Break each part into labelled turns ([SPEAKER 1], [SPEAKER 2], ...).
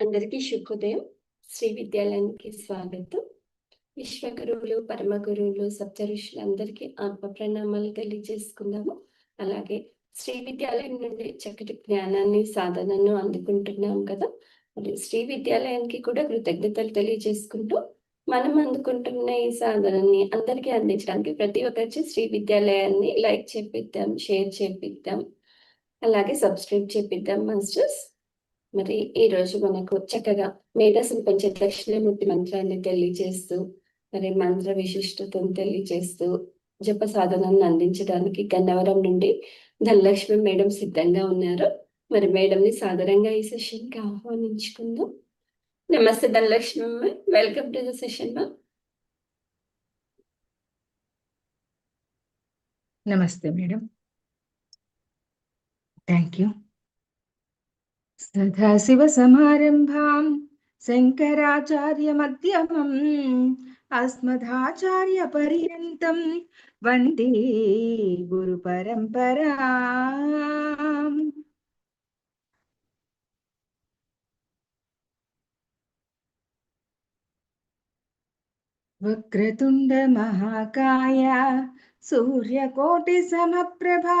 [SPEAKER 1] అందరికీ శుభోదయం. శ్రీ విద్యాలయానికి స్వాగతం. విశ్వగురువులు పరమ గురువులు సప్త ఋషులందరికీ ఆత్మ ప్రణామాలు తెలియజేసుకుందాము. అలాగే శ్రీ విద్యాలయం నుండి చక్కటి జ్ఞానాన్ని సాధనను అందుకుంటున్నాం కదా. మరి శ్రీ విద్యాలయానికి కూడా కృతజ్ఞతలు తెలియజేసుకుంటూ మనం అందుకుంటున్న ఈ సాధనని అందరికీ అందించడానికి ప్రతి ఒక్కరికి శ్రీ విద్యాలయాన్ని లైక్ చేపిద్దాం షేర్ చేపిద్దాం. అలాగే సబ్స్క్రైబ్ చేపిద్దాం మాస్టర్స్. మరి ఈ రోజు మనకు చక్కగా మేధస్సును పెంచే దక్షిణమూర్తి మంత్రాన్ని తెలియజేస్తూ మరి మంత్ర విశిష్టతను తెలియజేస్తూ జప సాధనను అందించడానికి గన్నవరం నుండి ధనలక్ష్మి మేడం సిద్ధంగా ఉన్నారు. మరి మేడం ని సాధారణంగా ఈ సెషన్కి ఆహ్వానించుకుందాం. నమస్తే Dhanalakshmi welcome to the session మా
[SPEAKER 2] నమస్తే మేడం. థ్యాంక్ యూ सदाशिवसमारम्भाम् शङ्कराचार्यमध्यमम् अस्मदाचार्यपर्यन्तं वंदे महाकाय वक्रतुण्डमहाकाय सूर्यकोटिसमप्रभा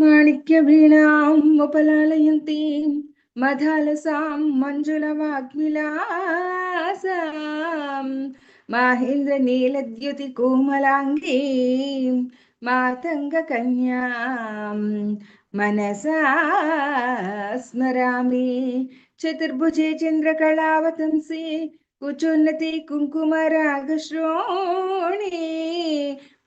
[SPEAKER 2] മാണിക്യഭീണാം ഉപലാലയന്തീം മധാലസാം മഞ്ജുലവാഗ്വിലാസാം മാഹേന്ദ്രനീലദ്യുതി കോമലാംഗീം മാതംഗകന്യാം മനസാ സ്മരാമി ചതുർഭുജേ ചന്ദ്രകളാവതംസി കുചോന്നതി കുങ്കുമരാഗശ്രോണി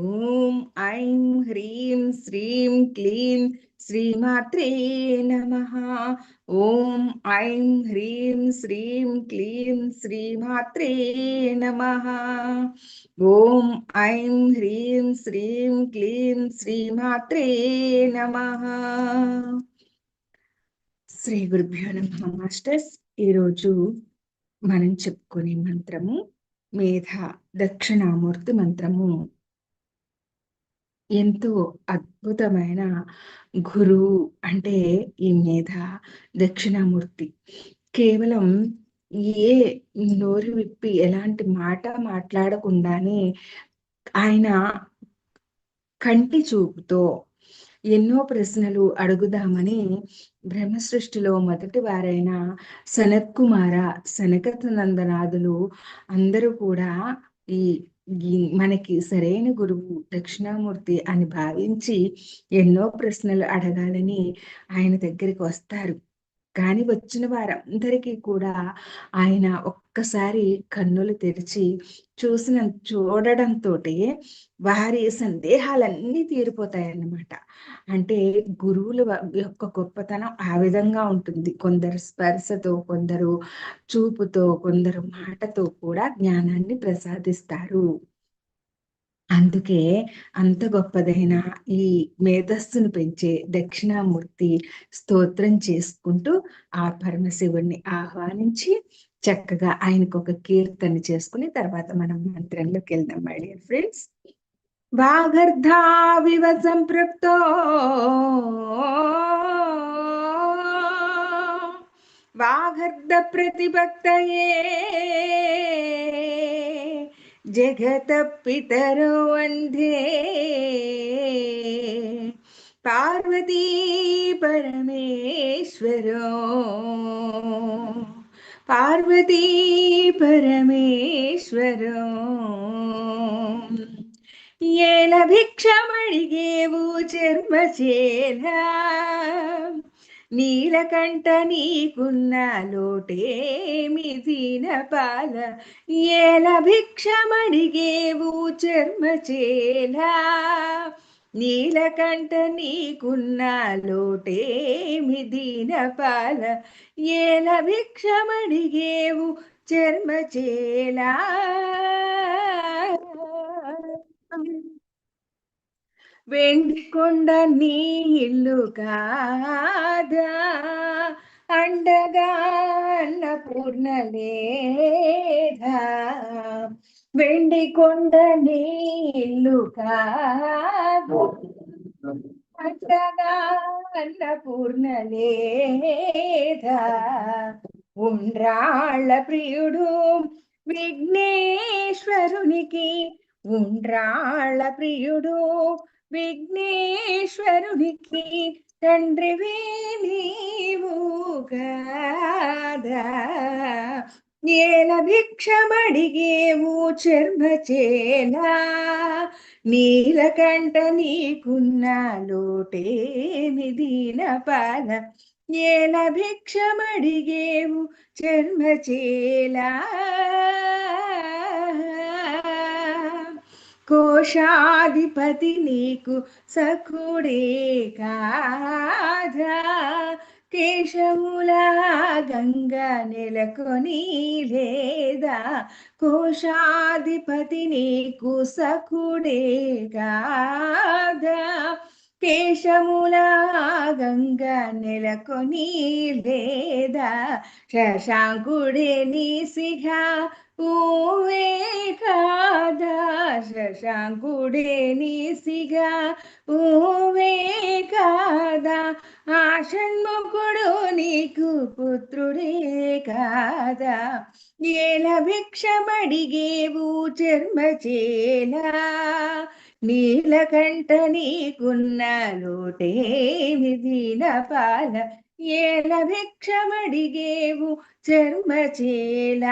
[SPEAKER 2] ఓం ఐం హ్రీం శ్రీం క్లీం శ్రీమాత్రే నమ. ఓం ఐం హ్రీం శ్రీం క్లీం శ్రీమాత్రే నమ. ఓం ఐం హ్రీం శ్రీం క్లీం శ్రీమాత్రే నమ. శ్రీ గురుభ్యో నమ మాస్టర్స్. ఈరోజు మనం చెప్పుకునే మంత్రము మేధ దక్షిణామూర్తి మంత్రము. ఎంతో అద్భుతమైన గురువు అంటే ఈ మేధ దక్షిణామూర్తి. కేవలం ఏ నోరు విప్పి ఎలాంటి మాట మాట్లాడకుండానే ఆయన కంటి చూపుతో ఎన్నో ప్రశ్నలు అడుగుదామని బ్రహ్మ సృష్టిలో మొదటి వారైన సనత్ కుమార సనకత నందనాథులు అందరూ కూడా ఈ మనకి సరైన గురువు దక్షిణామూర్తి అని భావించి ఎన్నో ప్రశ్నలు అడగాలని ఆయన దగ్గరికి వస్తారు. కానీ వచ్చిన వారందరికీ కూడా ఆయన ఒక్కసారి కన్నులు తెరిచి చూసిన చూడడంతో వారి సందేహాలన్నీ తీరిపోతాయన్నమాట. అంటే గురువుల యొక్క గొప్పతనం ఆ విధంగా ఉంటుంది. కొందరు స్పర్శతో కొందరు చూపుతో కొందరు మాటతో కూడా జ్ఞానాన్ని ప్రసాదిస్తారు. అందుకే అంత గొప్పదైన ఈ మేధస్సును పెంచే దక్షిణామూర్తి స్తోత్రం చేసుకుంటూ ఆ పరమశివుణ్ణి ఆహ్వానించి చక్కగా ఆయనకు ఒక కీర్తన చేసుకుని తర్వాత మనం మంత్రంలోకి వెళ్దాం మై డియర్ ఫ్రెండ్స్ వాగర్ధావివ సంపృప్తో. వాగర్ధ ప్రతిభక్తయే जगत जगतपितरो वंदे पार्वती परमेश्वरो। पार्वती परमेश भिष्क्ष मणिगे वो चर्म चर्मचेला నీలకంఠ నీకున్న లోటేమి దీనపాల? ఏల భిక్షమడిగేవు చర్మచేలా నీలకంఠ నీకున్న లోటేమి దీనపాల? ఏల భిక్షమడిగేవు చర్మచేలా చేలా నీ ఇల్లు కాదా? అండగా అన్నపూర్ణ లేదా? వెండి కొండ నీ ఇల్లు కాదా. అండగా అన్నపూర్ణ లేదా? ఉండ్రాళ్ళ ప్రియుడు విఘ్నేశ్వరునికి ఉండ్రాళ్ళ ప్రియుడు విఘ్నేశ్వరునికి తండ్రివే నీవుగాదా నేల భిక్షమడిగేవు చర్మచేలా నీలకంట నీకున్న లోటేమి దీన దీనపాల నేల భిక్షమడిగేవు చర్మచేలా కోశాధిపతి నీకు సకుడే కాదా? కేశముల గంగ నెలకొని లేదా? కోశాధిపతి నీకు సకుడే కాదా? కేశముల గంగ నెలకొని లేదా? శశాంకుడే నీ నిసిహ ఊవే కాదా? శశాంకుడే నిసిగా. ఊవే కాదా? ఆ షణ్ముఖుడు నీకు పుత్రుడే కాదా? ఏల భిక్షమడిగేవు చర్మచేలా నీలకంఠ నీకున్న లోటేమి దీనపాల? పాల ಏನ ಭಿಕ್ಷಮಡಿಗೆವು ಚರ್ಮ ಚೇಲ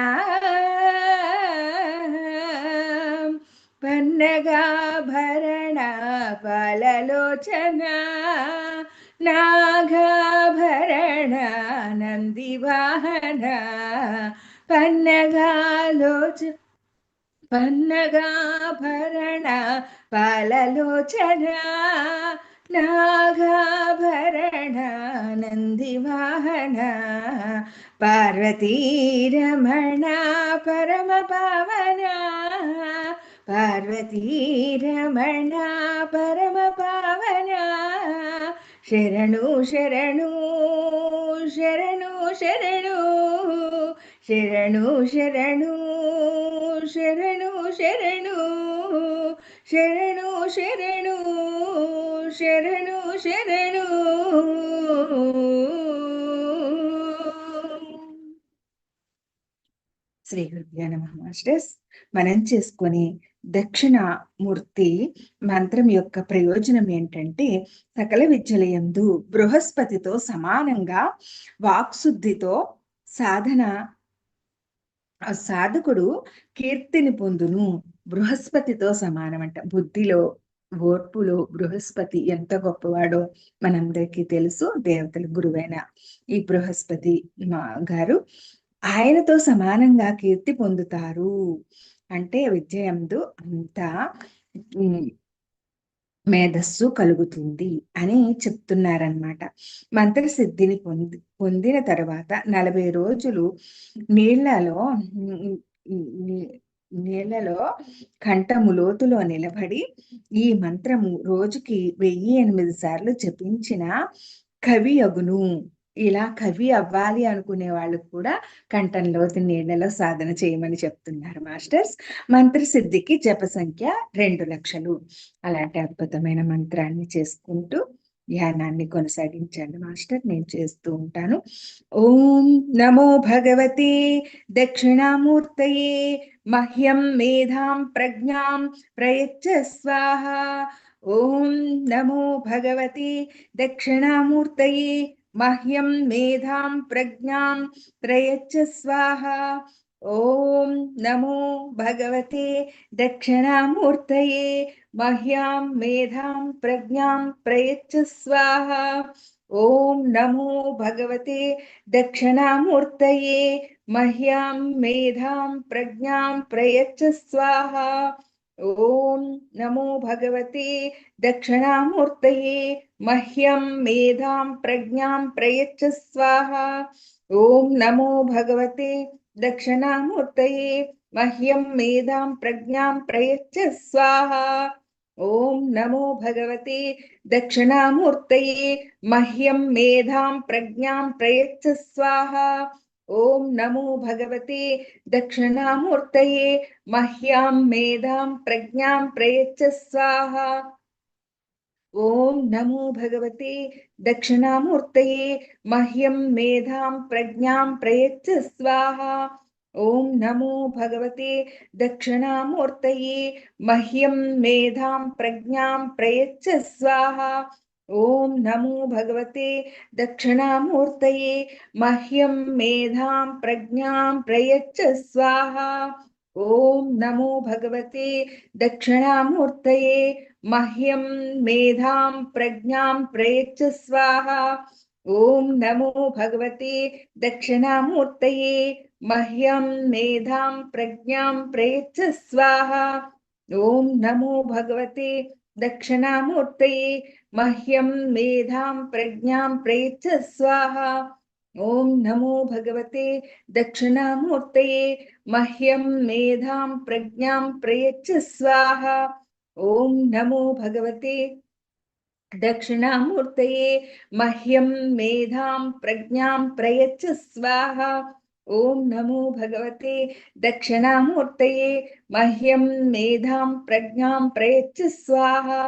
[SPEAKER 2] ಪನ್ನಗಾಭರಣ ಫಲಲೋಚನ ನಾಗಾಭರಣ ನಂದಿವಾಹನ ಪನ್ನಗಾಲೋಚ ಪನ್ನಗಾಭರಣ ಫಲಲೋಚನ നാഗാഭരണാനന്ദിവാഹന പാർവതീരമണ പരമപാവന പാർവതീരമണ പരമപാവന ശരണു ശരണു ശരണു ശരണു ശരണു ശരണു ശരണു ശരണു ശരണു ശരണു శరణు శరణు. శ్రీ గురుజ్ఞాన మాస్టర్స్. మనం చేసుకునే దక్షిణామూర్తి మంత్రం యొక్క ప్రయోజనం ఏంటంటే సకల విద్యలయందు బృహస్పతితో సమానంగా వాక్శుద్ధితో సాధన ఆ సాధకుడు కీర్తిని పొందును. బృహస్పతితో సమానమంట. బుద్ధిలో ఓర్పులో బృహస్పతి ఎంత గొప్పవాడో మనందరికీ తెలుసు. దేవతల గురువైన ఈ బృహస్పతి మా గారు ఆయనతో సమానంగా కీర్తి పొందుతారు. అంటే విద్యయందు అంత మేధస్సు కలుగుతుంది అని చెప్తున్నారనమాట మంత్రసిద్ధిని పొంది పొందిన తర్వాత నలభై రోజులు నీళ్ళలో నీళ్ళలో కంఠము లోతులో నిలబడి ఈ మంత్రము రోజుకి వెయ్యి ఎనిమిది సార్లు జపించిన కవి అగును. ఇలా కవి అవ్వాలి అనుకునే వాళ్ళు కూడా కంఠంలోతు నీళ్ళలో సాధన చేయమని చెప్తున్నారు మాస్టర్స్. మంత్ర సిద్ధికి జప సంఖ్య రెండు లక్షలు. అలాంటి అద్భుతమైన మంత్రాన్ని చేసుకుంటూ ధ్యానాన్ని కొనసాగించండి మాస్టర్. నేను చేస్తూ ఉంటాను. ఓం నమో భగవతే దక్షిణామూర్తయే मह्यं मेधां प्रज्ञां प्रयच्छ स्वाहा। ॐ नमो भगवते दक्षिणामूर्तये मह्यं मेधां प्रज्ञां प्रयच्छ स्वाहा। ॐ नमो भगवते दक्षिणामूर्तये मह्यां मेधां प्रज्ञां प्रयच्छ स्वाहा। ॐ नमो भगवते दक्षिणामूर्तये मह्यां मेधां प्रज्ञां प्रयच्छ स्वाहा। ॐ नमो भगवते दक्षिणामूर्तये मह्यं मेधां प्रज्ञां प्रयच्छ स्वाहा। ॐ नमो भगवते दक्षिणामूर्तये मह्यं मेधां प्रज्ञां प्रयच्छ स्वाहा। ॐ नमो भगवते दक्षिणामूर्तये मह्यं मेधां प्रज्ञां प्रयच्छ स्वाहा। ॐ नमो भगवते दक्षिणामूर्तये मह्यां मेधां प्रज्ञां प्रयच्छ स्वाहा। ॐ नमो भगवते दक्षिणामूर्तये मह्यं मेधां प्रज्ञां प्रयच्छ स्वाहा। ओम नमो भगवते दक्षिणामूर्त मह्यं मेधा प्रज्ञा प्रयच्छ स्वाहा। ओम नमो भगवते दक्षिणामूर्त मह्यं मेधा प्रज्ञा प्रयच्छ स्वाहा। ओम नमो भगवते दक्षिणामूर्त मह्यम मेधा प्रज्ञा प्रयच्छ स्वाहा। ॐ नमो भगवते दक्षिणामूर्तये मह्यं मेधां प्रज्ञां प्रयच्छ स्वाहा। ॐ नमो भगवते दक्षिणामूर्तये मह्यं मेधां प्रज्ञां प्रयच्छ स्वाहा। ॐ नमो भगवते दक्षिणामूर्तये मह्यं मेधां प्रज्ञां प्रयच्छ स्वाहा। ॐ नमो भगवते दक्षिणामूर्तये मह्यं मेधां प्रज्ञां प्रयच्छ स्वाहा। ॐ नमो भगवते। दक्षिणामूर्तये मह्यं मेधां प्रज्ञां प्रयच्छ स्वाहा।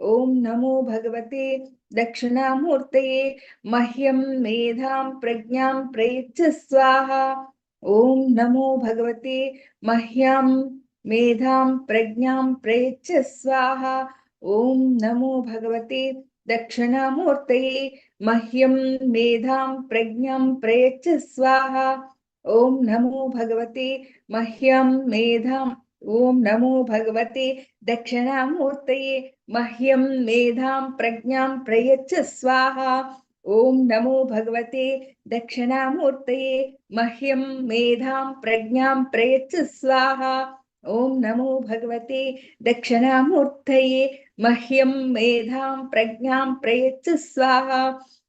[SPEAKER 2] ॐ नमो भगवते। दक्षिणामूर्तये मह्यं मेधां प्रज्ञां प्रयच्छ स्वाहा। ॐ नमो भगवते। मह्यं मेधां प्रज्ञां प्रयच्छ स्वाहा। ఓం నమో భగవతే దక్షిణామూర్తయే మహ్యం మేధాం ప్రజ్ఞాం ప్రయచ్చ స్వాహ. ఓం నమో భగవతే మహ్యం మేధాం. ఓం నమో భగవతే దక్షిణామూర్తయే మహ్యం మేధాం ప్రజ్ఞాం ప్రయచ్చ స్వాహ. ఓం నమో భగవతే దక్షిణామూర్తయే మహ్యం మేధాం ప్రజ్ఞాం ప్రయచ్చ స్వాహ. ఓం నమో భగవతే దక్షిణామూర్తయే మహ్యం మేధాం ప్రజ్ఞాం ప్రయచ్చ స్వాహ.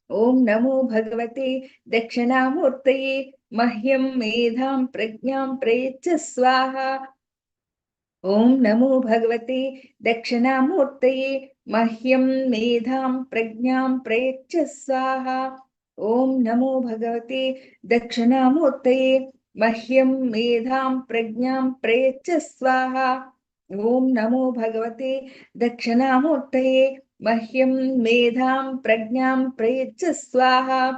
[SPEAKER 2] ఓం నమో భగవతే దక్షిణామూర్తయే మహ్యం మేధాం ప్రజ్ఞాం ప్రయచ్చ స్వాహ. ఓం నమో భగవతే దక్షిణామూర్తయే మహ్యం మేధాం ప్రజ్ఞాం ప్రయచ్చ స్వాహ. ఓం నమో భగవతే దక్షిణామూర్తయే మహ్యం మేధాం ప్రజ్ఞాం ప్రయచ్చ స్వాహ. ఓం నమో భగవతే దక్షిణామూర్తయే. మహ్యం మేధాం ప్రజ్ఞాం ప్రయచ్చ స్వాహ.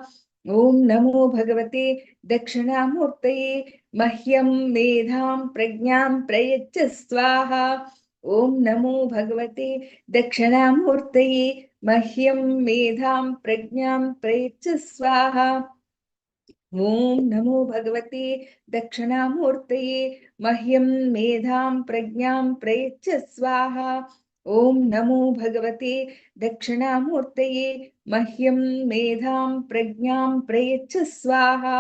[SPEAKER 2] ఓం నమో భగవతే దక్షిణామూర్తయే. మహ్యం మేధాం ప్రజ్ఞాం ప్రయచ్చ స్వాహ. ఓం నమో భగవతే దక్షిణామూర్తయే. మహ్యం మేధాం ప్రజ్ఞాం ప్రయచ్చ స్వాహ. ॐ नमो भगवते दक्षिणामूर्तये मह्यं मेधां प्रज्ञां प्रयच्छ स्वाहा। ॐ नमो भगवते दक्षिणामूर्तये मह्यं मेधां प्रज्ञां प्रयच्छ स्वाहा।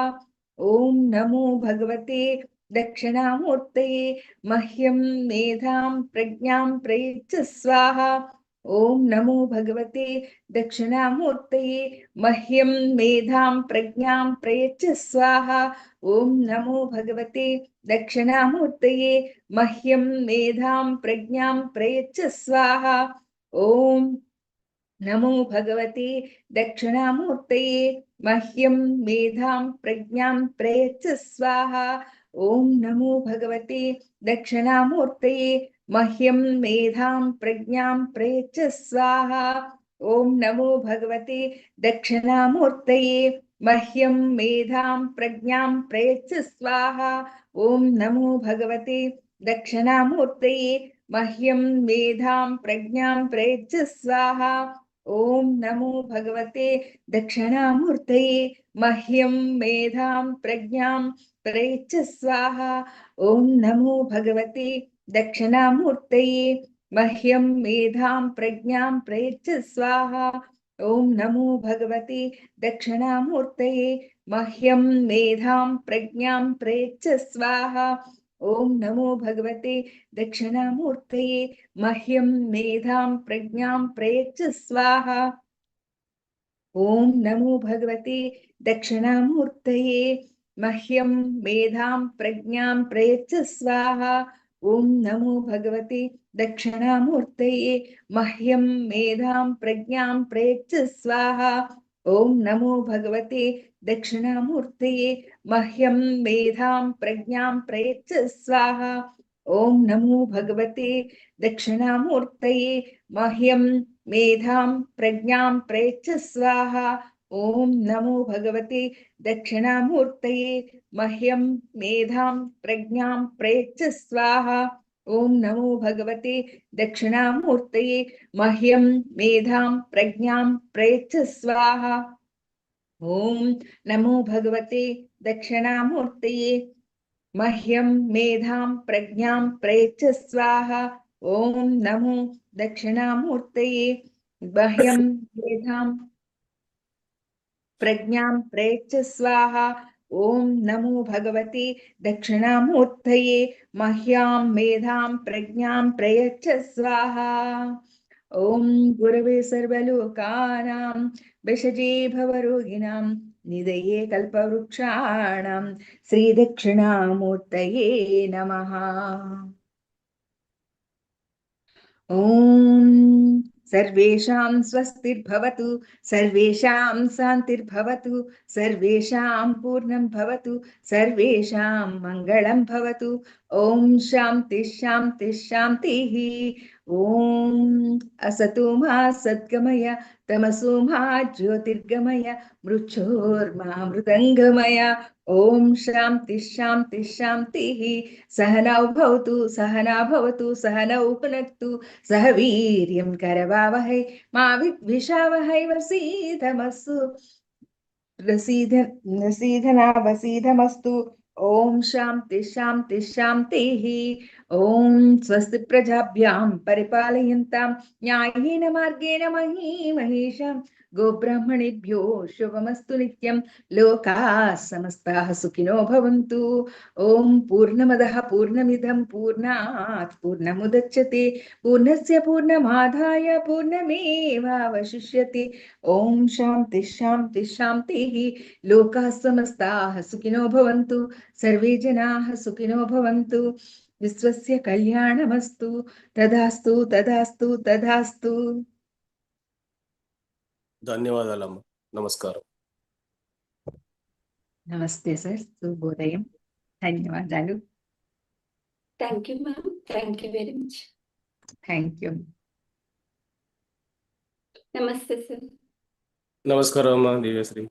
[SPEAKER 2] ॐ नमो भगवते दक्षिणामूर्तये मह्यं मेधां प्रज्ञां प्रयच्छ स्वाहा। ॐ नमो भगवते दक्षिणामूर्तये मह्यं मेधां प्रज्ञां प्रयच्छ स्वाहा। ॐ नमो भगवते दक्षिणामूर्तये मह्यं मेधां प्रज्ञां प्रयच्छ स्वाहा। ॐ नमो भगवते दक्षिणामूर्तये मह्यं मेधां प्रज्ञां प्रयच्छ स्वाहा। ॐ नमो भगवते दक्षिणामूर्तये మహ్యం మేధాం ప్రజ్ఞాం ప్రయచ్చ స్వాహ. ఓం నమో భగవతే దక్షిణామూర్తయే. మహ్యం మేధాం ప్రజ్ఞాం ప్రయచ్చ స్వాహ. ఓం నమో భగవతే దక్షిణామూర్తయే. మహ్యం మేధాం ప్రజ్ఞాం ప్రయచ్చ స్వాహ. ఓం నమో భగవతే దక్షిణామూర్తయే. మహ్యం మేధాం ప్రజ్ఞాం ప్రయచ్చ స్వాహ. ఓం నమో భగవతే दक्षिणामूर्तये मह्यं मेधां प्रज्ञां प्रयच्छ स्वाहा। ॐ नमो भगवते दक्षिणामूर्तये मह्यं मेधां प्रज्ञां प्रयच्छ स्वाहा। ॐ नमो भगवते दक्षिणामूर्तये मह्यं मेधां प्रज्ञां प्रयच्छ स्वाहा। ॐ नमो भगवते दक्षिणामूर्तये मह्यं मेधां प्रज्ञां प्रयच्छ स्वाहा। ॐ नमो भगवते दक्षिणामूर्तये मह्यं मेधां प्रज्ञां प्रयच्छ स्वाहा। ॐ नमो भगवते दक्षिणामूर्तये मह्यं मेधां प्रज्ञां प्रयच्छ स्वाहा। ॐ नमो भगवते दक्षिणामूर्तये मह्यं मेधां प्रज्ञां प्रयच्छ स्वाहा। ओम नमो भगवते दक्षिणामूर्त मह्यम मेधा प्रज्ञा प्रयच स्वाहा। ओम नमो भगवते दक्षिणामूर्त मह्यम मेधा प्रज्ञा प्रयच स्वाहा। ओम नमो भगवते दक्षिणामूर्त मह्यम मेधा प्रज्ञा प्रयच स्वाहा। ओम नमो दक्षिणामूर्त मह्यम मेधा ప్రజ్ఞాం ప్రయచ్చ స్వాహ. ఓం నమో భగవతి దక్షిణామూర్తయే. మహ్యాం మేధాం ప్రజ్ఞాం ప్రయచ్చ స్వాహ. ఓం గురవే సర్వలోకానాం విషజీభవరోగిణాం నిదయే కల్పవృక్షాణాం శ్రీదక్షిణామూర్తయే నమ. ఓం सर्वेषां स्वस्तिर्भवतु सर्वेषां शान्तिर्भवतु सर्वेषां पूर्णं भवतु सर्वेषां मङ्गलं भवतु। ॐ शान्ति शान्ति शान्तिः। ॐ असतो मा सद्गमय तमसो मा ज्योतिर्गमय मृच्छोर्मा मृदङ्गमय ॐ शान्ति शान्ति शान्तिः। सहनौ भवतु सहना भवतु सहनौ पुनक्तु सह वीर्यं करवावहै। मा विद्विषावहै वसीधमस्तु प्रसीध प्रसीधनावसीधमस्तु ओम शांति शांति शांति ही ओम स्वस्ति प्रजाभ्यां परिपालयन्तां न्यायेन मार्गेन मही महेशम। गोब्राह्मणेभ्यो शुभमस्तु नित्यं। लोकाः समस्ताः सुखिनो भवन्तु। ॐ पूर्णमदः, पूर्णमिदं, पूर्णात्, पूर्णमुदच्छते। पूर्णस्य पूर्णमादाय पूर्णमेवावशिष्यते। ॐ शान्ति शान्ति, शान्तिः। लोकाः समस्ताः सुखिनो भवन्तु। सर्वे जनाः सुखिनो भवन्तु। विश्वस्य कल्याणमस्तु। तदास्तु तदास्तु तदास्तु।
[SPEAKER 3] ధన్యవాదాలమ్మ. నమస్కారం.
[SPEAKER 2] నమస్తే సార్. శుభోదయం. ధన్యవాదాలు.
[SPEAKER 1] Thank you ma'am thank you very much
[SPEAKER 2] thank you
[SPEAKER 1] నమస్తే సార్
[SPEAKER 3] నమస్కారం అమ్మ దివ్యశ్రీ.